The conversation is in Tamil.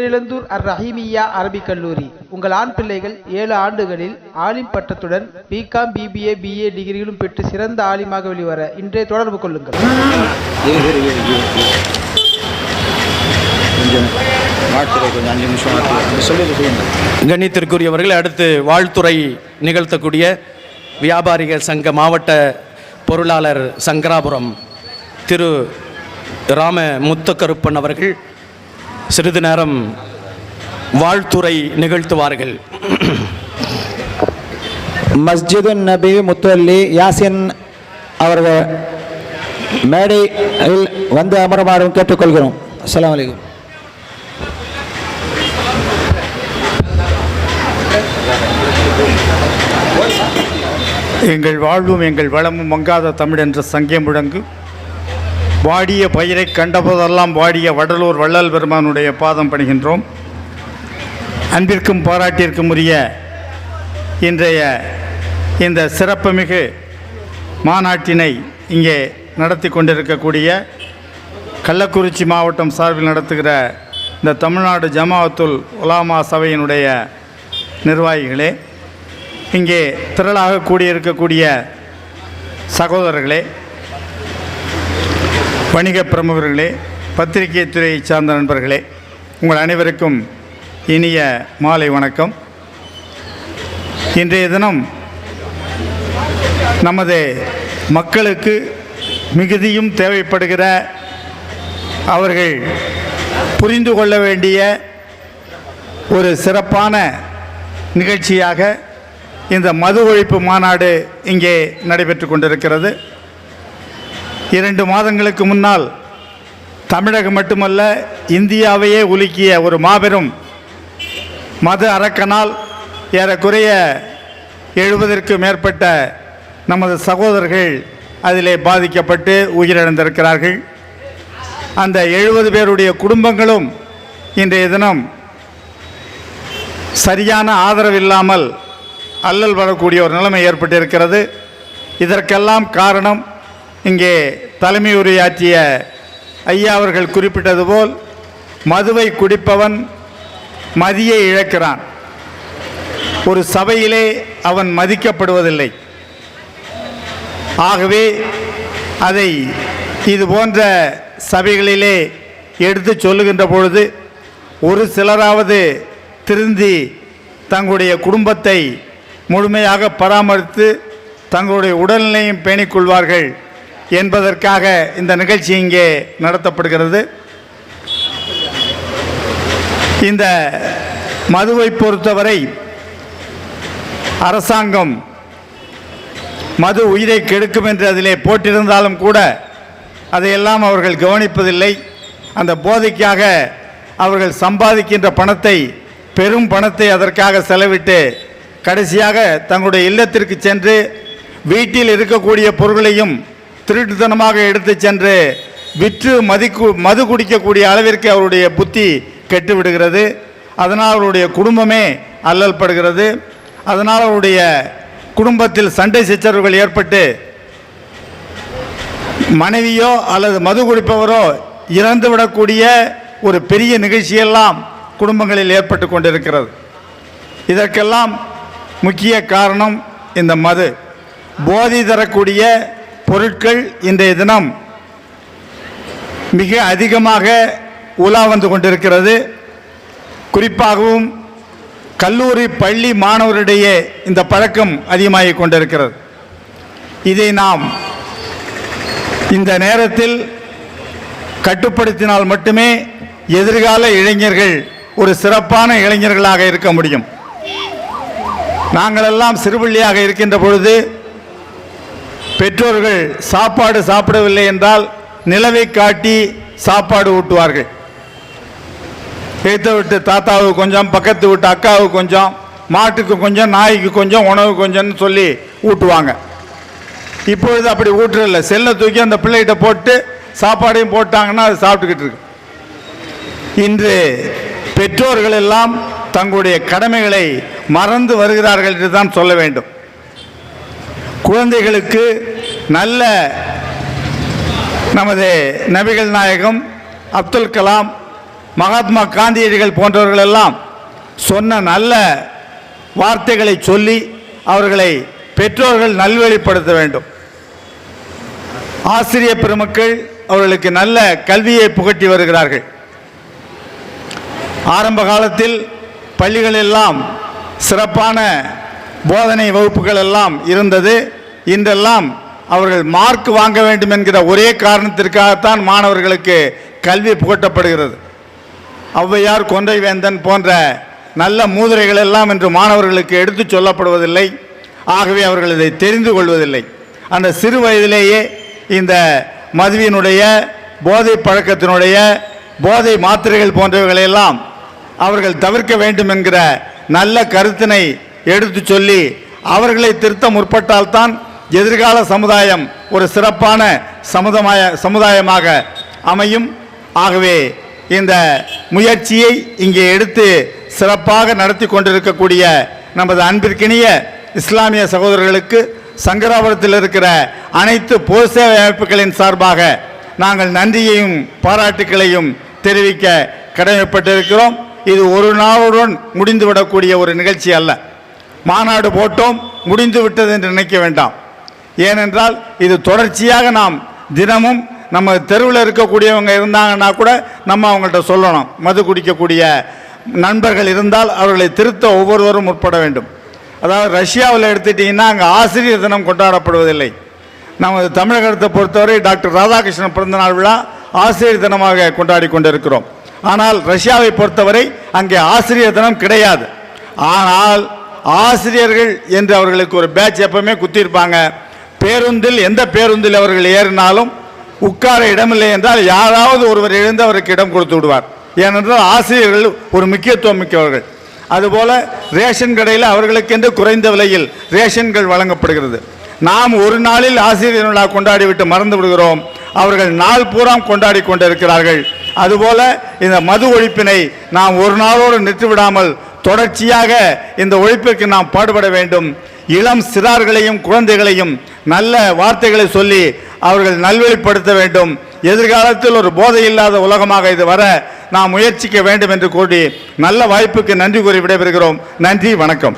பேரிழந்தூர் அர் ரஹீமியா அரபிக் கல்லூரி. உங்கள் ஆண் பிள்ளைகள் ஏழு ஆண்டுகளில் ஆலிம் பட்டத்துடன் பிகாம் பிபிஏ பிஏ டிகிரிகளும் பெற்று சிறந்த ஆலிமாக வெளிவர இன்றே தொடர்பு கொள்ளுங்கள். கண்ணியத்திற்குரியவர்கள் அடுத்து வாழ்த்துறை நிகழ்த்தக்கூடிய வியாபாரிகள் சங்க மாவட்ட பொருளாளர் சங்கராபுரம் திரு ராம முத்தக்கருப்பன் அவர்கள். சிறிது நேரம் வாழ்த்துறை நிகழ்த்துவார்கள். மஸ்ஜிது நபி முத்தல்லி யாசின் அவர்கள் மேடையில் வந்து அமருமாறும் கேட்டுக்கொள்கிறோம். அஸ்ஸலாமு அலைக்கும். எங்கள் வாழ்வும் எங்கள் வளமும் மங்காத தமிழ் என்ற சங்கே முழங்கு. வாடிய பயிரை கண்டபோதெல்லாம் வாடிய வடலூர் வள்ளல் பெருமானுடைய பாதம் பணிகின்றோம். அன்பிற்கும் பாராட்டிற்கும் உரிய இன்றைய இந்த சிறப்புமிகு மாநாட்டினை இங்கே நடத்தி கொண்டிருக்கக்கூடிய கள்ளக்குறிச்சி மாவட்டம் சார்பில் நடத்துகிற இந்த தமிழ்நாடு ஜமாஅத்துல் உலாமா சபையினுடைய நிர்வாகிகளே இங்கே திரளாக கூடியிருக்கக்கூடிய சகோதரர்களே வணிக பிரமுகர்களே பத்திரிகை துறையை சார்ந்த நண்பர்களே உங்கள் அனைவருக்கும் இனிய மாலை வணக்கம். இன்றைய தினம் நமது மக்களுக்கு மிகுதியும் தேவைப்படுகிற அவர்கள் புரிந்து கொள்ள வேண்டிய ஒரு சிறப்பான நிகழ்ச்சியாக இந்த மது ஒழிப்பு மாநாடு இங்கே நடைபெற்று கொண்டிருக்கிறது. இரண்டு மாதங்களுக்கு முன்னால் தமிழகம் மட்டுமல்ல இந்தியாவையே உலுக்கிய ஒரு மாபெரும் மது அரக்கனால் ஏறக்குறைய எழுபதற்கு மேற்பட்ட நமது சகோதரர்கள் அதிலே பாதிக்கப்பட்டு உயிரிழந்திருக்கிறார்கள். அந்த எழுபது பேருடைய குடும்பங்களும் இன்றைய தினம் சரியான ஆதரவு இல்லாமல் அல்லல் வரக்கூடிய ஒரு நிலைமை ஏற்பட்டிருக்கிறது. இதற்கெல்லாம் காரணம் இங்கே தலைமை உரையாற்றிய ஐயா அவர்கள் குறிப்பிட்டது போல் மதுவை குடிப்பவன் மதியை இழக்கிறான். ஒரு சபையிலே அவன் மதிக்கப்படுவதில்லை. ஆகவே அதை இது போன்ற சபைகளிலே எடுத்து சொல்லுகின்ற பொழுது ஒரு சிலராவது திருந்தி தங்களுடைய குடும்பத்தை முழுமையாக பராமரித்து தங்களுடைய உடல்நிலையும் பேணிக்கொள்வார்கள் என்பதற்காக இந்த நிகழ்ச்சி இங்கே நடத்தப்படுகிறது. இந்த மதுவை பொறுத்தவரை அரசாங்கம் மது உயிரை கெடுக்கும் என்று அதிலே போட்டிருந்தாலும் கூட அதையெல்லாம் அவர்கள் கவனிப்பதில்லை. அந்த போதைக்காக அவர்கள் சம்பாதிக்கின்ற பணத்தை பெரும் பணத்தை அதற்காக செலவிட்டு கடைசியாக தங்களுடைய இல்லத்திற்கு சென்று வீட்டில் இருக்கக்கூடிய பொருளையும் திருட்டுத்தனமாக எடுத்து சென்று விற்று மதிக்கு மது குடிக்கக்கூடிய அளவிற்கு அவருடைய புத்தி கெட்டு விடுகிறது அதனால் அவருடைய குடும்பமே அல்லல் படுகிறது. அதனால் அவருடைய குடும்பத்தில் சண்டை சச்சரவுகள் ஏற்பட்டு மனைவியோ அல்லது மது குடிப்பவரோ இறந்து விடக்கூடிய ஒரு பெரிய நிகழ்ச்சியெல்லாம் குடும்பங்களில் ஏற்பட்டு கொண்டிருக்கிறது. இதற்கெல்லாம் முக்கிய காரணம் இந்த மது. போதி தரக்கூடிய பொருட்கள் இன்றைய தினம் மிக அதிகமாக உலா வந்து கொண்டிருக்கிறது. குறிப்பாகவும் கல்லூரி பள்ளி மாணவரிடையே இந்த பழக்கம் அதிகமாகிக் கொண்டிருக்கிறது. இதை நாம் இந்த நேரத்தில் கட்டுப்படுத்தினால் மட்டுமே எதிர்கால இளைஞர்கள் ஒரு சிறப்பான இளைஞர்களாக இருக்க முடியும். நாங்களெல்லாம் சிறுபள்ளியாக இருக்கின்ற பொழுது பெற்றோர்கள் சாப்பாடு சாப்பிடவில்லை என்றால் நிலவை காட்டி சாப்பாடு ஊட்டுவார்கள். எடுத்த விட்டு தாத்தாவுக்கு கொஞ்சம் பக்கத்து விட்டு அக்காவுக்கு கொஞ்சம் மாட்டுக்கு கொஞ்சம் நாய்க்கு கொஞ்சம் உணவு கொஞ்சம்னு சொல்லி ஊட்டுவாங்க. இப்பொழுது அப்படி ஊட்டுறதில்ல செல்லை தூக்கி அந்த பிள்ளைகிட்ட போட்டு சாப்பாடையும் போட்டாங்கன்னா அது சாப்பிட்டுக்கிட்டு இருக்கு. இன்று பெற்றோர்கள் எல்லாம் தங்களுடைய கடமைகளை மறந்து வருகிறார்கள் என்று தான் சொல்ல வேண்டும். குழந்தைகளுக்கு நல்ல நமது நபிகள் நாயகம் அப்துல் கலாம் மகாத்மா காந்தியடிகள் போன்றவர்கள் எல்லாம் சொன்ன நல்ல வார்த்தைகளை சொல்லி அவர்களை பெற்றோர்கள் நல்வழிப்படுத்த வேண்டும். ஆசிரியர் பெருமக்கள் அவர்களுக்கு நல்ல கல்வியை புகட்டி வருகிறார்கள். ஆரம்ப காலத்தில் பள்ளிகளெல்லாம் சிறப்பான போதனை வகுப்புகள் எல்லாம் இருந்தது. இன்றெல்லாம் அவர்கள் மார்க் வாங்க வேண்டும் என்கிற ஒரே காரணத்திற்காகத்தான் மாணவர்களுக்கு கல்வி புகட்டப்படுகிறது. ஔவையார் கொன்றை வேந்தன் போன்ற நல்ல மூதுரைகள் எல்லாம் இன்று மாணவர்களுக்கு எடுத்துச் சொல்லப்படுவதில்லை. ஆகவே அவர்கள் இதை தெரிந்து கொள்வதில்லை. அந்த சிறு வயதிலேயே இந்த மதுவினுடைய போதை பழக்கத்தினுடைய போதை மாத்திரைகள் போன்றவைகளையெல்லாம் அவர்கள் தவிர்க்க வேண்டும் என்கிற நல்ல கருத்தினை எடுத்து சொல்லி அவர்களை திருத்த முற்பட்டால்தான் எதிர்கால சமுதாயம் ஒரு சிறப்பான சமுதாய சமுதாயமாக அமையும். ஆகவே இந்த முயற்சியை இங்கே எடுத்து சிறப்பாக நடத்தி கொண்டிருக்கக்கூடிய நமது அன்பிற்கினிய இஸ்லாமிய சகோதரர்களுக்கு சங்கராபுரத்தில் இருக்கிற அனைத்து பொது சேவை அமைப்புகளின் சார்பாக நாங்கள் நன்றியையும் பாராட்டுக்களையும் தெரிவிக்க கடமைப்பட்டிருக்கிறோம். இது ஒரு நாளுடன் முடிந்துவிடக்கூடிய ஒரு நிகழ்ச்சி அல்ல. மாநாடு போட்டோம் முடிந்து விட்டது என்று நினைக்க வேண்டாம். ஏனென்றால் இது தொடர்ச்சியாக நாம் தினமும் நம்ம தெருவில் இருக்கக்கூடியவங்க இருந்தாங்கன்னா கூட நம்ம அவங்கள்ட்ட சொல்லணும். மது குடிக்கக்கூடிய நண்பர்கள் இருந்தால் அவர்களை திருத்த ஒவ்வொருவரும் முற்பட வேண்டும். அதாவது ரஷ்யாவில் எடுத்துட்டிங்கன்னா அங்கே ஆசிரியர் தினம் கொண்டாடப்படுவதில்லை. நமது தமிழகத்தை பொறுத்தவரை டாக்டர் ராதாகிருஷ்ணன் பிறந்தநாள் விழா ஆசிரியர் தினமாக கொண்டாடி கொண்டிருக்கிறோம். ஆனால் ரஷ்யாவை பொறுத்தவரை அங்கே ஆசிரியர் தினம் கிடையாது. ஆனால் ஆசிரியர்கள் என்று அவர்களுக்கு ஒரு பேட்ச் எப்பவுமே குத்திருப்பாங்க பேருந்தில் எந்த பேருந்தில் அவர்கள் ஏறினாலும் உட்கார இடமில்லை என்றால் யாராவது ஒருவர் எழுந்து அவருக்கு இடம் கொடுத்து விடுவார். ஏனென்றால் ஆசிரியர்கள் ஒரு முக்கியத்துவம் மிக்கவர்கள். அதுபோல ரேஷன் கடையில் அவர்களுக்கென்று குறைந்த விலையில் ரேஷன்கள் வழங்கப்படுகிறது. நாம் ஒரு நாளில் ஆசிரியர் விழா கொண்டாடிவிட்டு மறந்து விடுகிறோம். அவர்கள் நாள் பூராம் கொண்டாடி கொண்டிருக்கிறார்கள். அதுபோல இந்த மது ஒழிப்பினை நாம் ஒரு நாளோடு நிறுத்திவிடாமல் தொடர்ச்சியாக இந்த ஒழிப்பிற்கு நாம் பாடுபட வேண்டும். இளம் சிறார்களையும் குழந்தைகளையும் நல்ல வார்த்தைகளை சொல்லி அவர்கள் நல்வழிப்படுத்த வேண்டும். எதிர்காலத்தில் ஒரு போதை இல்லாத உலகமாக இது வர நாம் முயற்சிக்க வேண்டும் என்று கூறி நல்ல வாய்ப்புக்கு நன்றி கூறி விடைபெறுகிறோம். நன்றி வணக்கம்.